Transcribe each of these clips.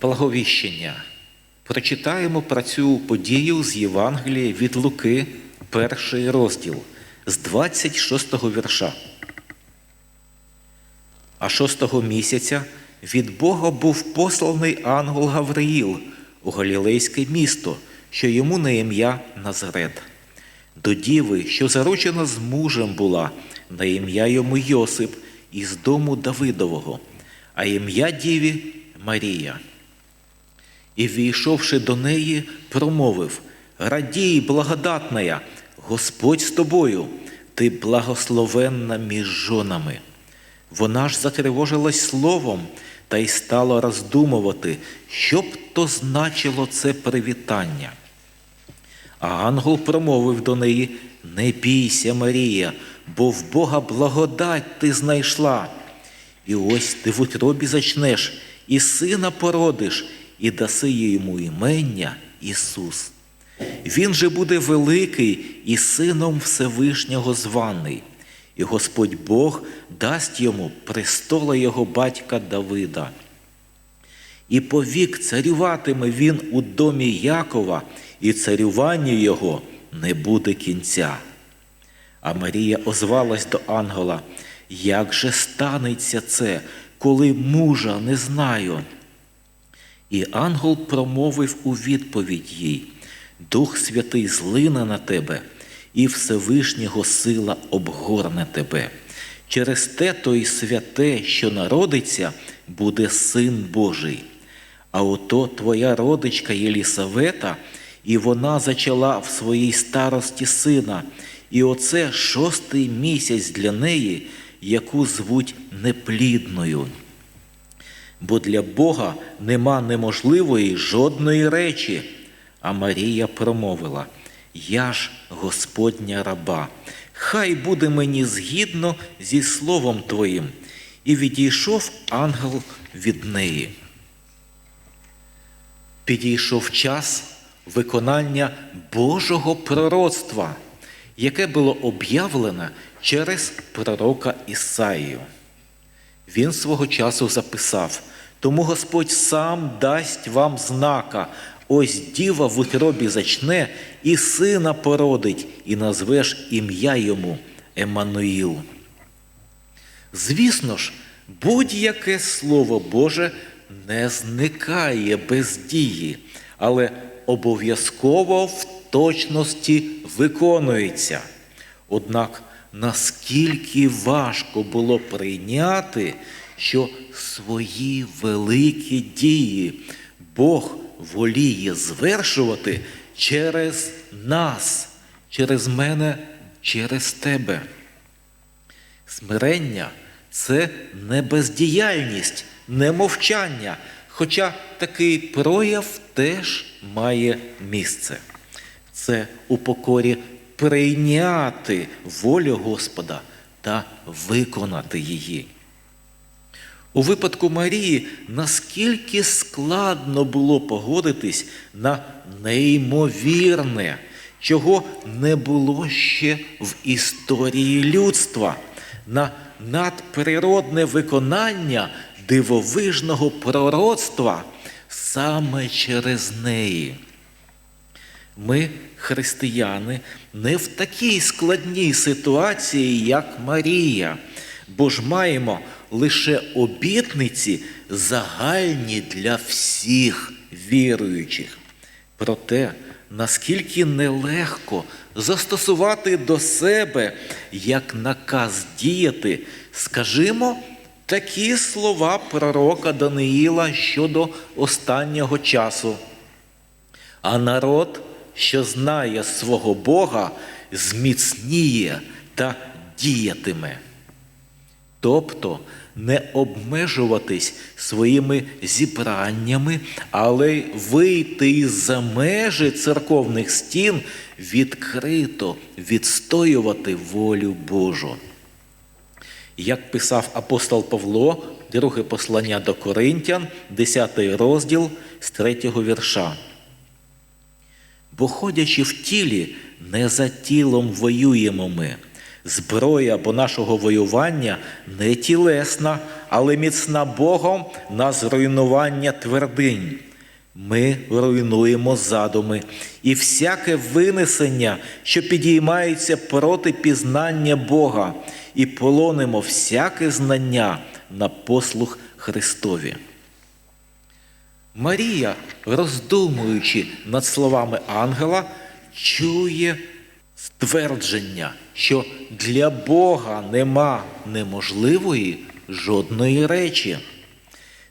Благовіщення. Прочитаємо про цю подію з Євангелія від Луки, перший розділ, з 26 вірша. А шостого місяця від Бога був посланий ангел Гавриїл у Галілейське місто, що йому на ім'я Назарет. До діви, що заручена з мужем була, на ім'я йому Йосип із дому Давидового, а ім'я діві Марія. І, війшовши до неї, промовив Радій, благодатная, Господь з тобою, ти благословенна між жонами. Вона ж затривожилась словом та й стала роздумувати, що б то значило це привітання. А ангел промовив до неї: Не бійся, Марія, бо в Бога благодать ти знайшла. І ось ти в утробі зачнеш, і сина породиш, і даси йому імення Ісус. Він же буде великий і сином Всевишнього званий, і Господь Бог дасть йому престола його батька Давида. І повік царюватиме він у домі Якова, і царюванню його не буде кінця. А Марія озвалась до ангела, як же станеться це, коли мужа не знаю? І ангел промовив у відповідь їй: Дух Святий злине на тебе, і Всевишнього сила обгорне тебе. Через те то й святе, що народиться, буде син Божий. А ото твоя родичка Єлісавета, і вона зачала в своїй старості сина, і оце шостий місяць для неї, яку звуть неплідною. Бо для Бога нема неможливої жодної речі. А Марія промовила: Я ж Господня раба, хай буде мені згідно зі словом Твоїм. І відійшов ангел від неї. Підійшов час виконання Божого пророцтва, яке було об'явлено через пророка Ісаїю. Він свого часу записав, тому Господь сам дасть вам знака, ось діва в утробі зачне, і сина породить, і назвеш ім'я йому Еммануїл. Звісно ж, будь-яке слово Боже не зникає без дії, але обов'язково в точності виконується. Однак наскільки важко було прийняти, що свої великі дії Бог воліє звершувати через нас, через мене, через тебе. Смирення це не бездіяльність, не мовчання, хоча такий прояв теж має місце. Це у покорі прийняти волю Господа та виконати її. У випадку Марії наскільки складно було погодитись на неймовірне, чого не було ще в історії людства, на надприродне виконання дивовижного пророцтва саме через неї. Ми, християни, не в такій складній ситуації, як Марія, бо ж маємо лише обітниці загальні для всіх віруючих. Проте, наскільки нелегко застосувати до себе як наказ діяти, скажімо, такі слова пророка Даниїла щодо останнього часу. А народ, що знає свого Бога, зміцніє та діятиме. Тобто не обмежуватись своїми зібраннями, але вийти за межі церковних стін, відкрито відстоювати волю Божу. Як писав апостол Павло, друге послання до Коринтян, 10 розділ з 3 вірша. Бо ходячи в тілі, не за тілом воюємо ми. Зброя бо нашого воювання не тілесна, але міцна Богом на зруйнування твердинь. Ми руйнуємо задуми і всяке винесення, що підіймається проти пізнання Бога, і полонимо всяке знання на послух Христові. Марія, роздумуючи над словами ангела, чує ствердження, що для Бога нема неможливої жодної речі.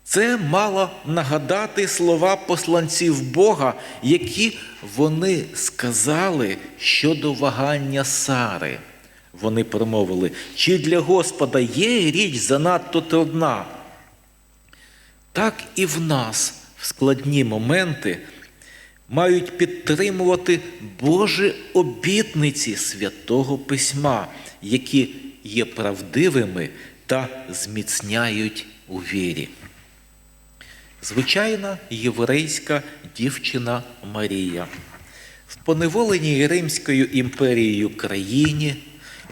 Це мало нагадати слова посланців Бога, які вони сказали щодо вагання Сари. Вони промовили, чи для Господа є річ занадто трудна? Так і в нас в складні моменти мають підтримувати Божі обітниці святого Письма, які є правдивими та зміцняють у вірі. Звичайна єврейська дівчина Марія в поневоленій Римською імперією країні,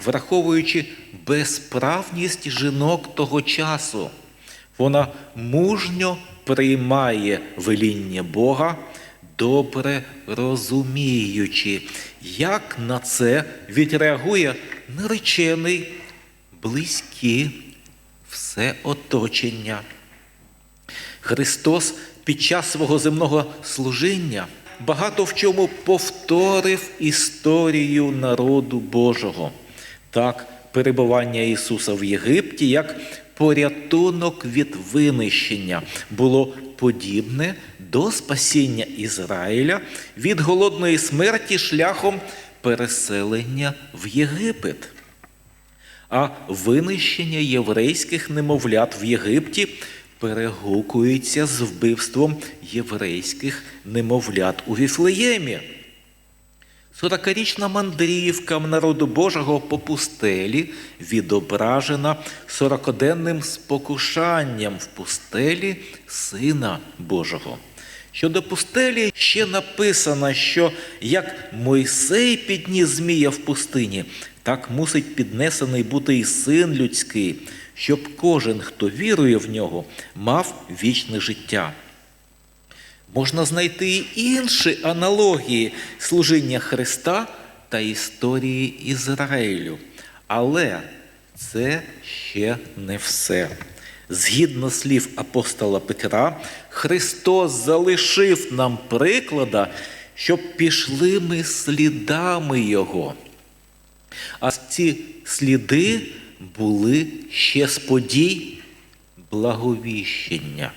враховуючи безправність жінок того часу, вона мужньо приймає веління Бога, добре розуміючи, як на це відреагує наречений, близькі, все оточення. Христос під час свого земного служіння багато в чому повторив історію народу Божого. Так, перебування Ісуса в Єгипті як порятунок від винищення було подібне до спасіння Ізраїля від голодної смерті шляхом переселення в Єгипет. А винищення єврейських немовлят в Єгипті перегукується з вбивством єврейських немовлят у Віфлеємі. Сорокарічна мандрівка народу Божого по пустелі відображена сорокоденним спокушанням в пустелі Сина Божого. Щодо пустелі ще написано, що як Мойсей підніс Змія в пустині, так мусить піднесений бути і син людський, щоб кожен, хто вірує в нього, мав вічне життя. Можна знайти і інші аналогії служіння Христа та історії Ізраїлю. Але це ще не все. Згідно слів апостола Петра, Христос залишив нам приклада, щоб пішли ми слідами Його. А ці сліди були ще з подій благовіщення.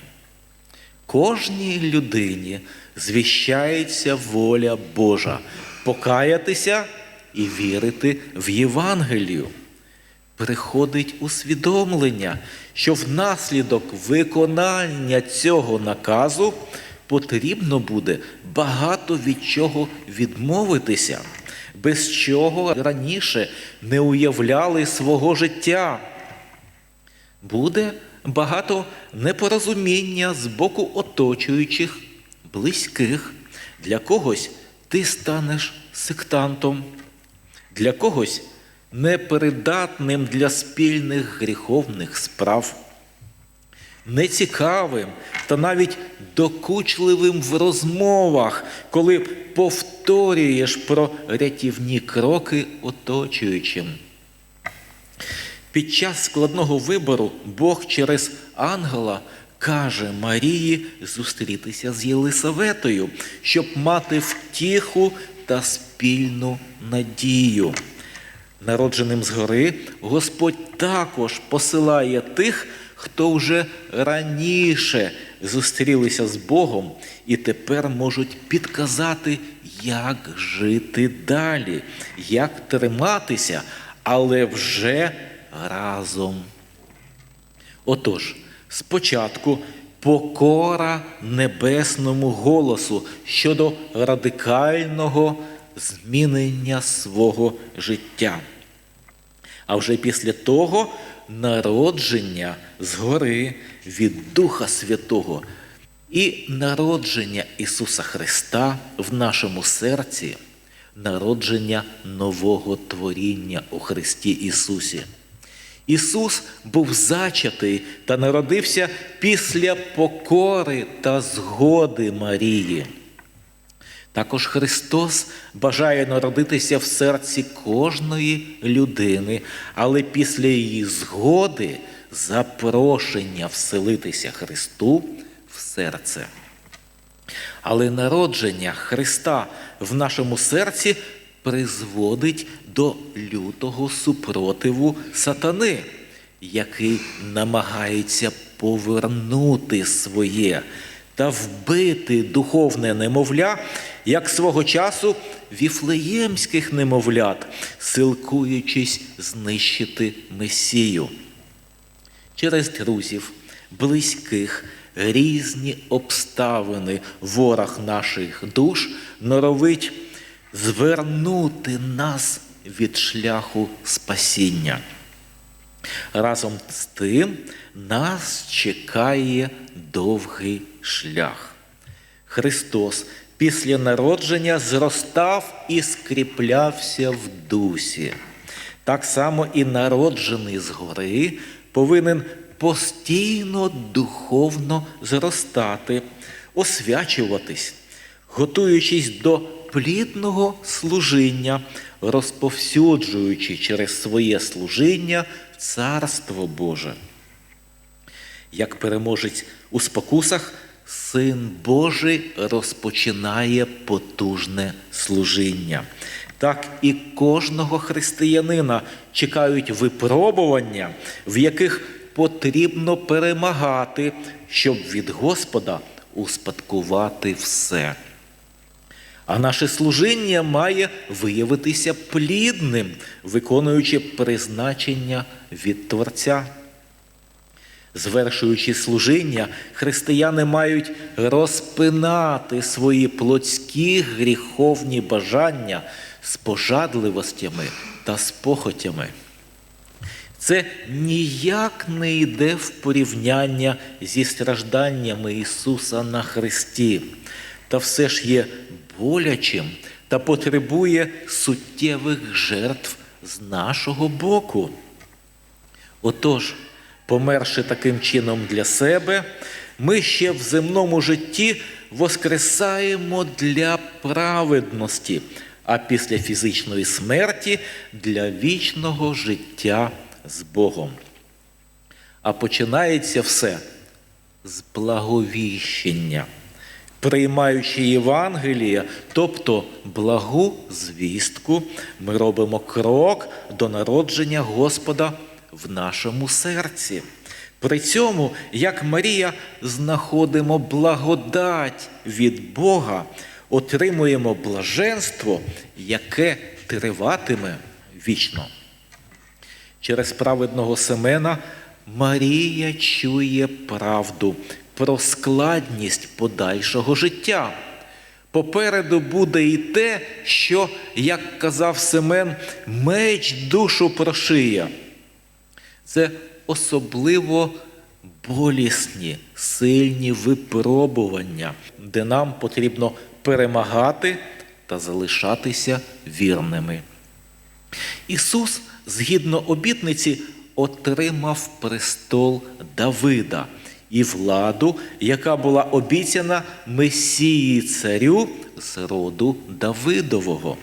Кожній людині звіщається воля Божа покаятися і вірити в Євангелію. Приходить усвідомлення, що внаслідок виконання цього наказу потрібно буде багато від чого відмовитися, без чого раніше не уявляли свого життя. Буде багато непорозуміння з боку оточуючих, близьких. Для когось ти станеш сектантом, для когось непридатним для спільних гріховних справ, нецікавим та навіть докучливим в розмовах, коли повторюєш про рятівні кроки оточуючим. Під час складного вибору Бог через ангела каже Марії зустрітися з Єлисаветою, щоб мати втіху та спільну надію. Народженим згори Господь також посилає тих, хто вже раніше зустрілися з Богом і тепер можуть підказати, як жити далі, як триматися, але вже разом. Отож, спочатку покора небесному голосу щодо радикального змінення свого життя. А вже після того народження згори від Духа Святого і народження Ісуса Христа в нашому серці, народження нового творіння у Христі Ісусі. Ісус був зачатий та народився після покори та згоди Марії. Також Христос бажає народитися в серці кожної людини, але після її згоди запрошення вселитися Христу в серце. Але народження Христа в нашому серці призводить до лютого супротиву сатани, який намагається повернути своє та вбити духовне немовля, як свого часу віфлеємських немовлят, силкуючись знищити Месію. Через друзів, близьких, різні обставини ворог наших душ норовить звернути нас від шляху спасіння. Разом з тим нас чекає довгий шлях. Христос після народження зростав і скріплявся в дусі. Так само і народжений згори повинен постійно духовно зростати, освячуватись, готуючись до плідного служіння, розповсюджуючи через своє служіння Царство Боже. Як переможець у спокусах, Син Божий розпочинає потужне служіння. Так і кожного християнина чекають випробування, в яких потрібно перемагати, щоб від Господа успадкувати все. А наше служіння має виявитися плідним, виконуючи призначення від Творця. Звершуючи служіння, християни мають розпинати свої плотські гріховні бажання з пожадливостями та з похотями. Це ніяк не йде в порівняння зі стражданнями Ісуса на Христі, та все ж є болячим та потребує суттєвих жертв з нашого боку. Отож, померши таким чином для себе, ми ще в земному житті воскресаємо для праведності, а після фізичної смерті для вічного життя з Богом. А починається все з благовіщення. Приймаючи Євангелія, тобто благу звістку, ми робимо крок до народження Господа в нашому серці. При цьому, як Марія, знаходимо благодать від Бога, отримуємо блаженство, яке триватиме вічно. Через праведного Семена Марія чує правду про складність подальшого життя. Попереду буде і те, що, як казав Семен, меч душу прошиє. Це особливо болісні, сильні випробування, де нам потрібно перемагати та залишатися вірними. Ісус, згідно обітниці, отримав престол Давида і владу, яка була обіцяна Месії царю з роду Давидового.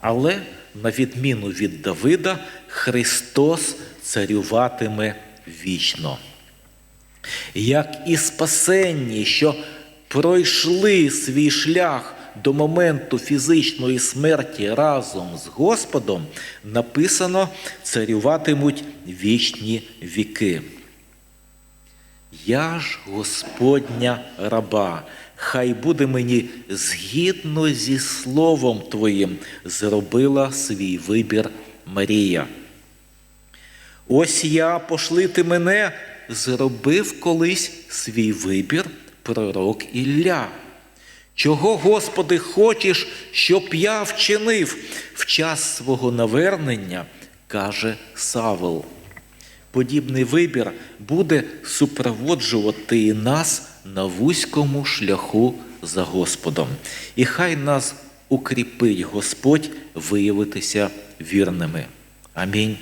Але, на відміну від Давида, Христос царюватиме вічно. Як і спасенні, що пройшли свій шлях до моменту фізичної смерті разом з Господом, написано царюватимуть вічні віки. Я ж Господня раба, хай буде мені згідно зі Словом Твоїм, зробила свій вибір Марія. Ось я пошлити мене, зробив колись свій вибір пророк Ілля. Чого, Господи, хочеш, щоб я вчинив в час свого навернення, каже Савел. Подібний вибір буде супроводжувати нас на вузькому шляху за Господом. І хай нас укріпить Господь виявитися вірними. Амінь.